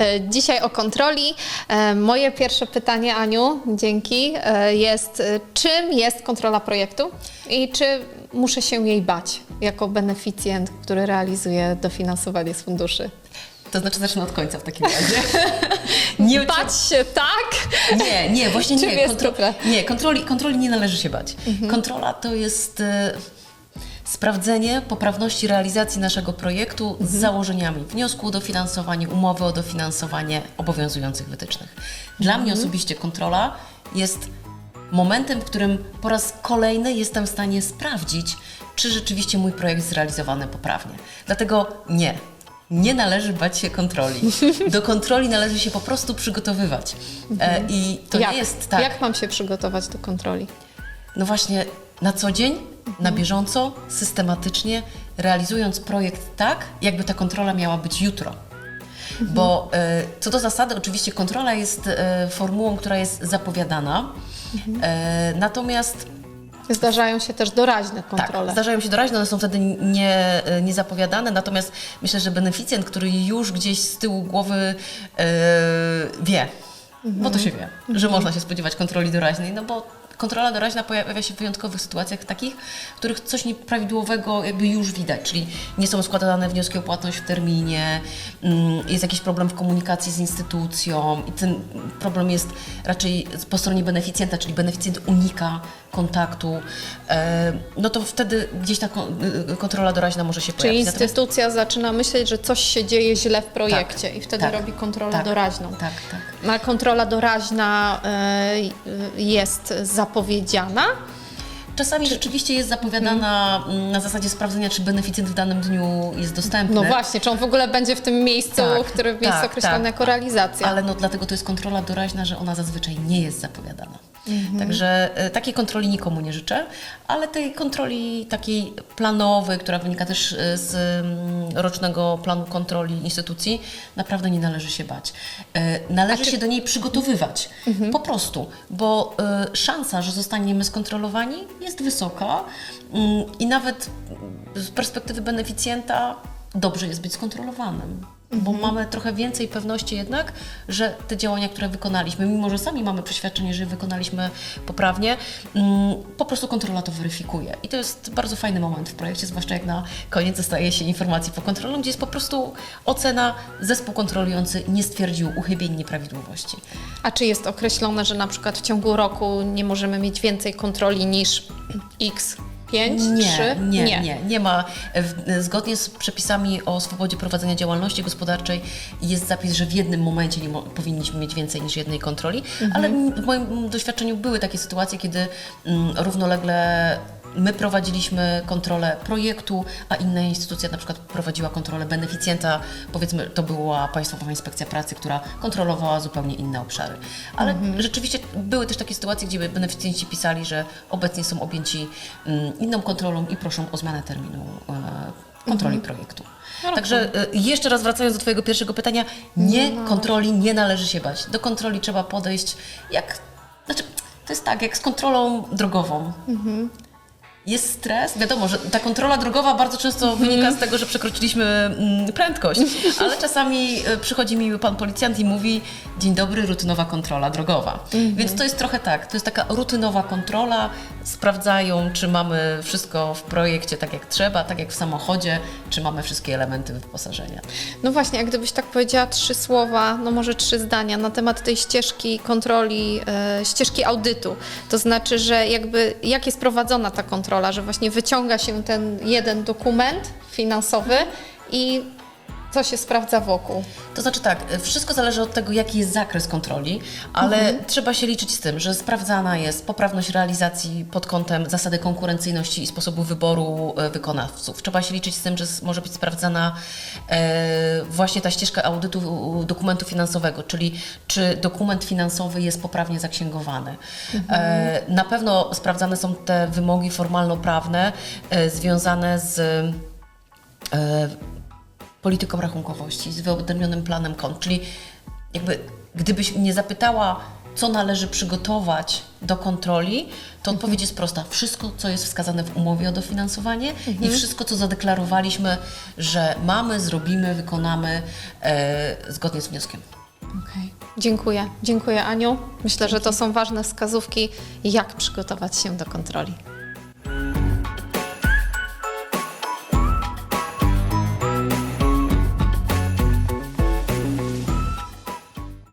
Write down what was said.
E, Dzisiaj o kontroli. E, Moje pierwsze pytanie, Aniu, dzięki, e, jest czym jest kontrola projektu i czy muszę się jej bać jako beneficjent, który realizuje dofinansowanie z funduszy? To znaczy zacznę od końca w takim razie. nie, Bać się tak? nie, nie, właśnie nie. jest kontrola? nie, kontroli, kontroli nie należy się bać. Kontrola to jest e, sprawdzenie poprawności realizacji naszego projektu z założeniami wniosku o dofinansowanie, umowy o dofinansowanie obowiązujących wytycznych. Dla mnie osobiście kontrola jest momentem, w którym po raz kolejny jestem w stanie sprawdzić, czy rzeczywiście mój projekt jest zrealizowany poprawnie. Dlatego nie. Nie należy bać się kontroli. Do kontroli należy się po prostu przygotowywać. E, I to jak? nie jest tak. Jak mam się przygotować do kontroli? No właśnie na co dzień, na bieżąco, systematycznie, realizując projekt tak, jakby ta kontrola miała być jutro. Bo e, co do zasady, oczywiście kontrola jest e, formułą, która jest zapowiadana, e, natomiast Zdarzają się też doraźne kontrole. tak, zdarzają się doraźne, one są wtedy nie, niezapowiadane, natomiast myślę, że beneficjent, który już gdzieś z tyłu głowy e, wie, bo to się wie, że można się spodziewać kontroli doraźnej, no bo kontrola doraźna pojawia się w wyjątkowych sytuacjach takich, w których coś nieprawidłowego jakby już widać, czyli nie są składane wnioski o płatność w terminie, mm, jest jakiś problem w komunikacji z instytucją i ten problem jest raczej po stronie beneficjenta, czyli beneficjent unika kontaktu, e, no to wtedy gdzieś ta y, kontrola doraźna może się Czyli pojawić. Natomiast- instytucja zaczyna myśleć, że coś się dzieje źle w projekcie i wtedy tak, robi kontrolę tak, doraźną. Tak, tak. A kontrola doraźna y, jest zapowiedziana. Czasami rzeczywiście jest zapowiadana mm, na zasadzie sprawdzenia, czy beneficjent w danym dniu jest dostępny. No właśnie, czy on w ogóle będzie w tym miejscu, Tak, które jest tak, określone tak. jako realizacja. Ale no dlatego to jest kontrola doraźna, że ona zazwyczaj nie jest zapowiadana. Mhm. Także e, takiej kontroli nikomu nie życzę, ale tej kontroli takiej planowej, która wynika też e, z mm, rocznego planu kontroli instytucji, naprawdę nie należy się bać. E, Należy się do niej przygotowywać, Mhm. po prostu, bo szansa, że zostaniemy skontrolowani jest wysoka mm, i nawet z perspektywy beneficjenta dobrze jest być skontrolowanym. Bo mamy trochę więcej pewności jednak, że te działania, które wykonaliśmy, mimo że sami mamy przeświadczenie, że je wykonaliśmy poprawnie, mm, po prostu kontrola to weryfikuje. I to jest bardzo fajny moment w projekcie, zwłaszcza jak na koniec dostaje się informacji po kontrolą, gdzie jest po prostu ocena, zespół kontrolujący nie stwierdził uchybień, nieprawidłowości. A czy jest określone, że na przykład w ciągu roku nie możemy mieć więcej kontroli niż x 5, Nie, 3? nie, nie, nie, nie ma. Zgodnie z przepisami o swobodzie prowadzenia działalności gospodarczej jest zapis, że w jednym momencie nie powinniśmy mieć więcej niż jednej kontroli, ale w moim doświadczeniu były takie sytuacje, kiedy mm, równolegle my prowadziliśmy kontrolę projektu, a inna instytucja na przykład prowadziła kontrolę beneficjenta, powiedzmy to była Państwowa Inspekcja Pracy, która kontrolowała zupełnie inne obszary. Ale rzeczywiście były też takie sytuacje, gdzie beneficjenci pisali, że obecnie są objęci mm, inną kontrolą i proszą o zmianę terminu e, kontroli projektu. Także e, jeszcze raz wracając do Twojego pierwszego pytania, nie, kontroli nie należy się bać. Do kontroli trzeba podejść jak, znaczy to jest tak, jak z kontrolą drogową. Jest stres. Wiadomo, że ta kontrola drogowa bardzo często wynika z tego, że przekroczyliśmy mm, prędkość, ale czasami y, przychodzi mi pan policjant i mówi: Dzień dobry, rutynowa kontrola drogowa. Więc to jest trochę tak. To jest taka rutynowa kontrola. Sprawdzają, czy mamy wszystko w projekcie tak jak trzeba, tak jak w samochodzie, czy mamy wszystkie elementy wyposażenia. No właśnie, a gdybyś tak powiedziała trzy słowa, no może trzy zdania na temat tej ścieżki kontroli, e, ścieżki audytu. To znaczy, że jakby jak jest prowadzona ta kontrola, że właśnie wyciąga się ten jeden dokument finansowy i co się sprawdza wokół. To znaczy tak, wszystko zależy od tego, jaki jest zakres kontroli, ale trzeba się liczyć z tym, że sprawdzana jest poprawność realizacji pod kątem zasady konkurencyjności i sposobu wyboru e, wykonawców. Trzeba się liczyć z tym, że może być sprawdzana e, właśnie ta ścieżka audytu dokumentu finansowego, czyli czy dokument finansowy jest poprawnie zaksięgowany. E, na pewno sprawdzane są te wymogi formalno-prawne e, związane z polityką rachunkowości, z wyodrębnionym planem kont. Czyli jakby gdybyś mnie zapytała, co należy przygotować do kontroli, to odpowiedź jest prosta. Wszystko, co jest wskazane w umowie o dofinansowanie i wszystko, co zadeklarowaliśmy, że mamy, zrobimy, wykonamy e, zgodnie z wnioskiem. Okej. Dziękuję. Dziękuję Aniu. Myślę, że to są ważne wskazówki, jak przygotować się do kontroli.